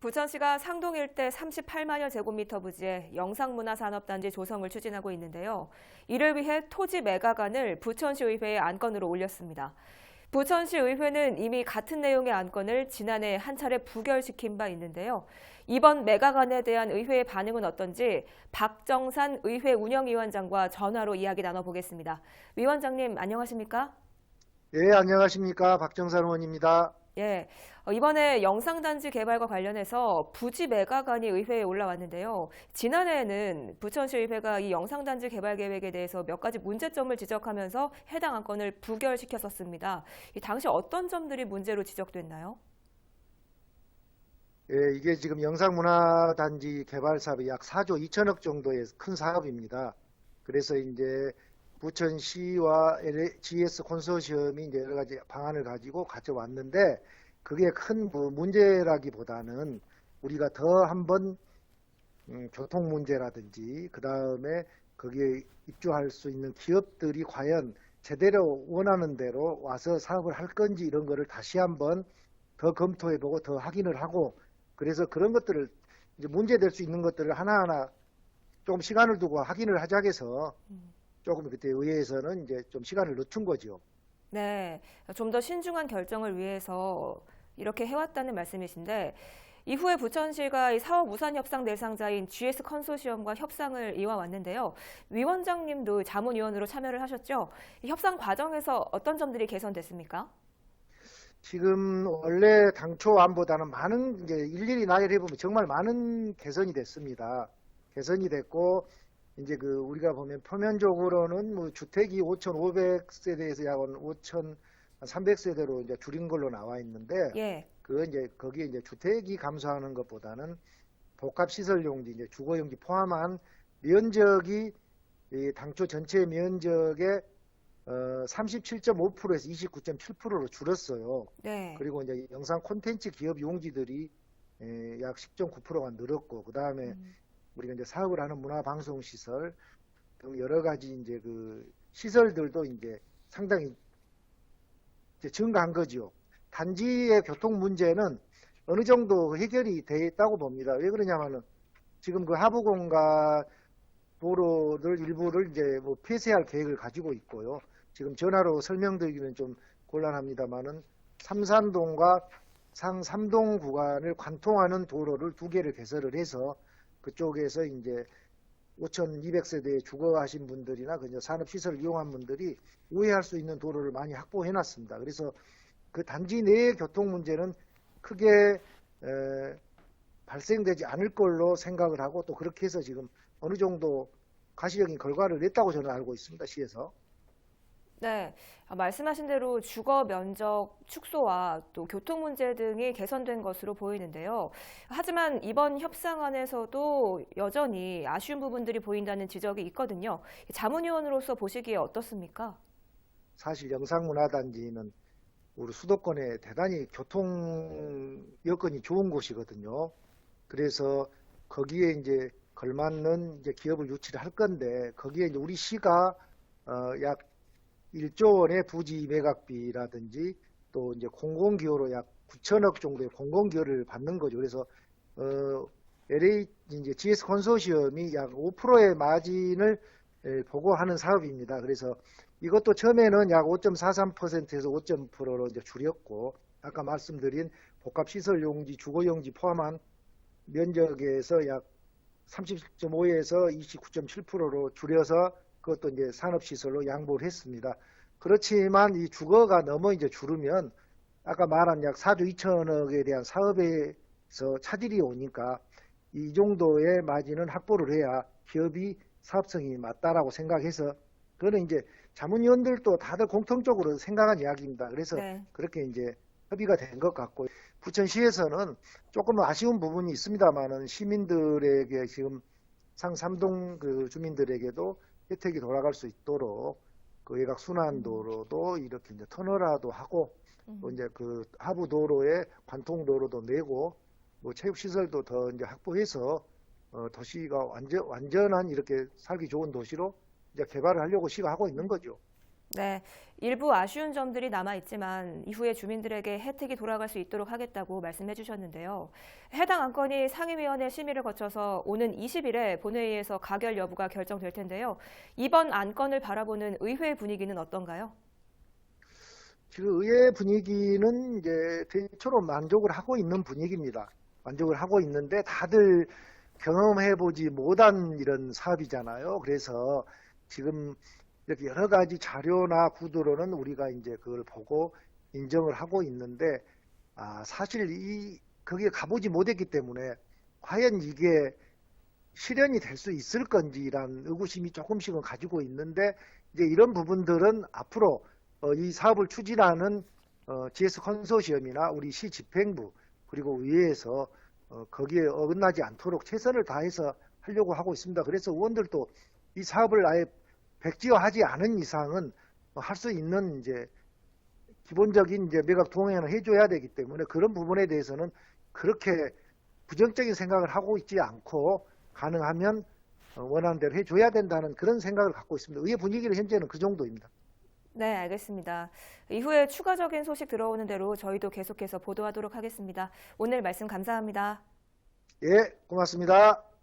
부천시가 상동 일대 38만여 제곱미터 부지에 영상문화산업단지 조성을 추진하고 있는데요. 이를 위해 토지 매각안을 부천시 의회에 안건으로 올렸습니다. 부천시 의회는 이미 같은 내용의 안건을 지난해 한 차례 부결시킨 바 있는데요. 이번 매각안에 대한 의회의 반응은 어떤지 박정산 의회 운영위원장과 전화로 이야기 나눠보겠습니다. 위원장님 안녕하십니까? 예, 안녕하십니까. 박정산 의원입니다. 예, 어, 이번에 영상단지 개발과 관련해서 부지 매각안이 의회에 올라왔는데요. 지난해에는 부천시의회가 이 영상단지 개발 계획에 대해서 몇 가지 문제점을 지적하면서 해당 안건을 부결시켰었습니다. 이 당시 어떤 점들이 문제로 지적됐나요? 예, 이게 지금 영상문화단지 개발 사업이 약 4조 2천억 정도의 큰 사업입니다. 그래서 이제 부천시와 GS 콘소시엄이 이제 여러 가지 방안을 가지고 가져왔는데 그게 큰뭐 문제라기보다는 우리가 더 한번 음, 교통 문제라든지 그 다음에 거기에 입주할 수 있는 기업들이 과연 제대로 원하는 대로 와서 사업을 할 건지 이런 거를 다시 한번 더 검토해보고 더 확인을 하고 그래서 그런 것들을 이제 문제될 수 있는 것들을 하나하나 조금 시간을 두고 확인을 하자고 해서 조금 그때 의회에서는 이제 좀 시간을 늦춘 거죠. 네, 좀 더 신중한 결정을 위해서 이렇게 해왔다는 말씀이신데 이후에 부천시가 이 사업 우산 협상 대상자인 GS 컨소시엄과 협상을 이어왔는데요. 위원장님도 자문위원으로 참여를 하셨죠. 이 협상 과정에서 어떤 점들이 개선됐습니까? 지금 원래 당초 안보다는 많은 이제 일일이 나열해 보면 정말 많은 개선이 됐습니다. 개선이 됐고 이제 그 우리가 보면 표면적으로는 뭐 주택이 5,500세대에서 약 5,300세대로 이제 줄인 걸로 나와 있는데 예. 그 이제 거기에 이제 주택이 감소하는 것보다는 복합 시설 용지 이제 주거 용지 포함한 면적이 이 당초 전체 면적의 어 37.5%에서 29.7%로 줄었어요. 네. 그리고 이제 영상 콘텐츠 기업 용지들이 에, 약 10.9%가 늘었고 그다음에 음, 우리가 이제 사업을 하는 문화 방송 시설 등 여러 가지 이제 그 시설들도 이제 상당히 이제 증가한 거죠. 단지의 교통 문제는 어느 정도 해결이 돼 있다고 봅니다. 왜 그러냐면은 지금 그 하부공가 도로를 일부를 이제 뭐 폐쇄할 계획을 가지고 있고요. 지금 전화로 설명드리기는 좀 곤란합니다만은 삼산동과 상삼동 구간을 관통하는 도로를 두 개를 개설을 해서 그쪽에서 이제 5,200세대에 주거하신 분들이나 그 산업시설을 이용한 분들이 우회할 수 있는 도로를 많이 확보해 놨습니다. 그래서 그 단지 내의 교통 문제는 크게 에, 발생되지 않을 걸로 생각을 하고 또 그렇게 해서 지금 어느 정도 가시적인 결과를 냈다고 저는 알고 있습니다. 시에서. 네. 아, 말씀하신 대로 주거 면적 축소와 또 교통 문제 등이 개선된 것으로 보이는데요. 하지만 이번 협상안에서도 여전히 아쉬운 부분들이 보인다는 지적이 있거든요. 자문위원으로서 보시기에 어떻습니까? 사실 영상문화단지는 우리 수도권에 대단히 교통 여건이 좋은 곳이거든요. 그래서 거기에 이제 걸맞는 이제 기업을 유치를 할 건데 거기에 이제 우리 시가 어, 약 1조 원의 부지 매각비라든지 또 이제 공공기여로 약 9천억 정도의 공공기여를 받는 거죠. 그래서 어, LA 이제 GS 컨소시엄이 약 5%의 마진을 에, 보고 하는 사업입니다. 그래서 이것도 처음에는 약 5.43%에서 5.0%로 이제 줄였고 아까 말씀드린 복합 시설 용지, 주거 용지 포함한 면적에서 약 30.5에서 29.7%로 줄여서 그것도 이제 산업시설로 양보를 했습니다. 그렇지만 이 주거가 너무 이제 줄으면 아까 말한 약 4조 2천억에 대한 사업에서 차질이 오니까 이 정도의 마진은 확보를 해야 기업이 사업성이 맞다라고 생각해서 그거는 이제 자문위원들도 다들 공통적으로 생각한 이야기입니다. 그래서 네. 그렇게 이제 협의가 된 것 같고 부천시에서는 조금 아쉬운 부분이 있습니다만은 시민들에게 지금 상삼동 그 주민들에게도 혜택이 돌아갈 수 있도록 그 외곽 순환도로도 이렇게 이제 터널화도 하고 또 이제 그 하부 도로에 관통 도로도 내고 뭐 체육 시설도 더 이제 확보해서 어 도시가 완전 완전한 이렇게 살기 좋은 도시로 이제 개발을 하려고 시가 하고 있는 거죠. 네, 일부 아쉬운 점들이 남아 있지만 이후에 주민들에게 혜택이 돌아갈 수 있도록 하겠다고 말씀해 주셨는데요. 해당 안건이 상임위원회 심의를 거쳐서 오는 20일에 본회의에서 가결 여부가 결정될 텐데요. 이번 안건을 바라보는 의회 분위기는 어떤가요? 지금 의회 분위기는 이제 대체로 만족을 하고 있는 분위기입니다. 만족을 하고 있는데 다들 경험해보지 못한 이런 사업이잖아요. 그래서 지금 이렇게 여러 가지 자료나 구도로는 우리가 이제 그걸 보고 인정을 하고 있는데, 아, 사실 이, 거기에 가보지 못했기 때문에 과연 이게 실현이 될 수 있을 건지란 의구심이 조금씩은 가지고 있는데, 이제 이런 부분들은 앞으로 어, 이 사업을 추진하는 어, GS 컨소시엄이나 우리 시 집행부 그리고 의회에서 어, 거기에 어긋나지 않도록 최선을 다해서 하려고 하고 있습니다. 그래서 의원들도 이 사업을 아예 백지화하지 않은 이상은 할 수 있는 이제 기본적인 이제 매각 동행을 해줘야 되기 때문에 그런 부분에 대해서는 그렇게 부정적인 생각을 하고 있지 않고 가능하면 어, 원하는 대로 해줘야 된다는 그런 생각을 갖고 있습니다. 의회 분위기는 현재는 그 정도입니다. 네, 알겠습니다. 이후에 추가적인 소식 들어오는 대로 저희도 계속해서 보도하도록 하겠습니다. 오늘 말씀 감사합니다. 예, 고맙습니다.